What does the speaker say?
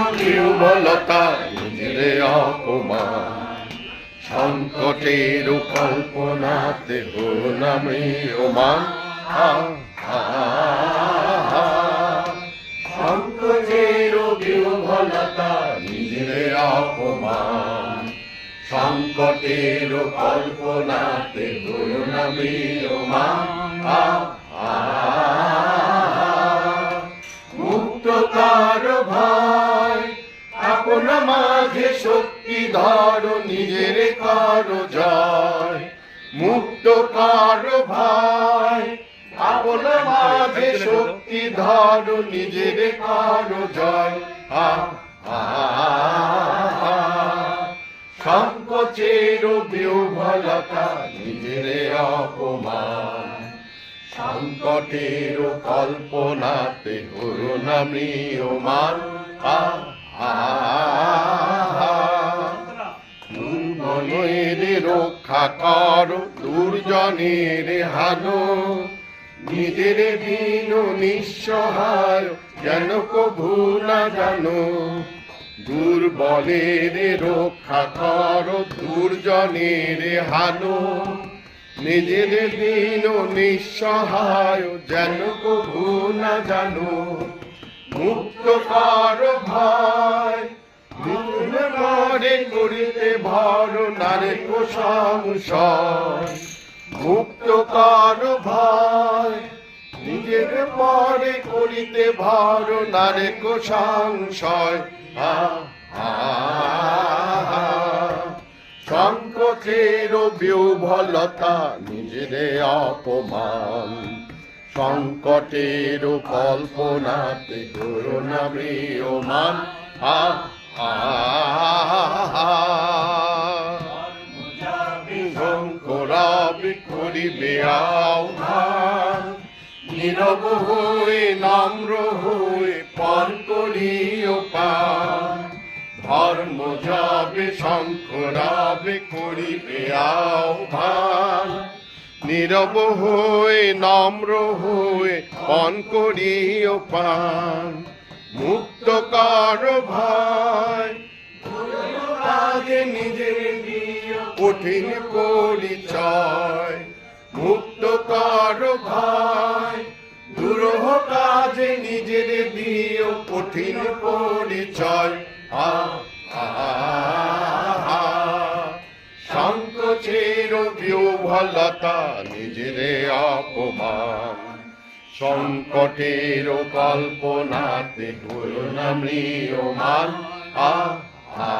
দুর্বলতা নিজেরে অপমান সংকটের কল্পনাতে হন আমি ওমান। সংকটের দুর্বলতা নিজেরে অপমান সংকটের কল্পনাতে হন আমি ওমান। মুক্ত কার আপন মাঝে শক্তি ধর, নিজের কার জয়। মুক্ত কার ভাই, আপন মাঝে শক্তি ধর, নিজের কার জয়। হা সংকোচের বিহ্বলতা নিজের অপমান। সংকটের কল্পনাতে হরুণ মৃয়মান আ দুর্বলের রক্ষা কর দুর্জনের হানো। নিজের দিন নিঃসহায় যেন কভু না জানো। দুর্বলের রক্ষা কর দুর্জনের হানো। নিজের দিন নিঃসহায় যেন কভু না জানো। মুক্ত কর ভয় মরে করিতে ভর নারে মুক্ত কর ভয়? নিজের পরে করিতে ভর নারে সংশয় আ আ আ। সংকোচের বিহ্বলতা নিজের অপমান। সংকটের কল্পনাতে করুণা মৃয়মান আ করিবে আহ্বান নীরব হয়ে নম্র হয়ে পর করিও পান ধর্ম যাবে শঙ্করাবে করিবে আহ্বান নীরব হয়ে নম্র হয়ে পণ করিও পান মুক্ত কর ভাই। আগে নিজের কঠিন পরিচয়। মুক্ত কর ভাই। দুরহ কাজে নিজের দিও কঠিন পরিচয়। আ। সংকোচের বিহ্বলতা নিজের অপমান। সংকটের কল্পনাতে করুণা মৃয়মান আ আ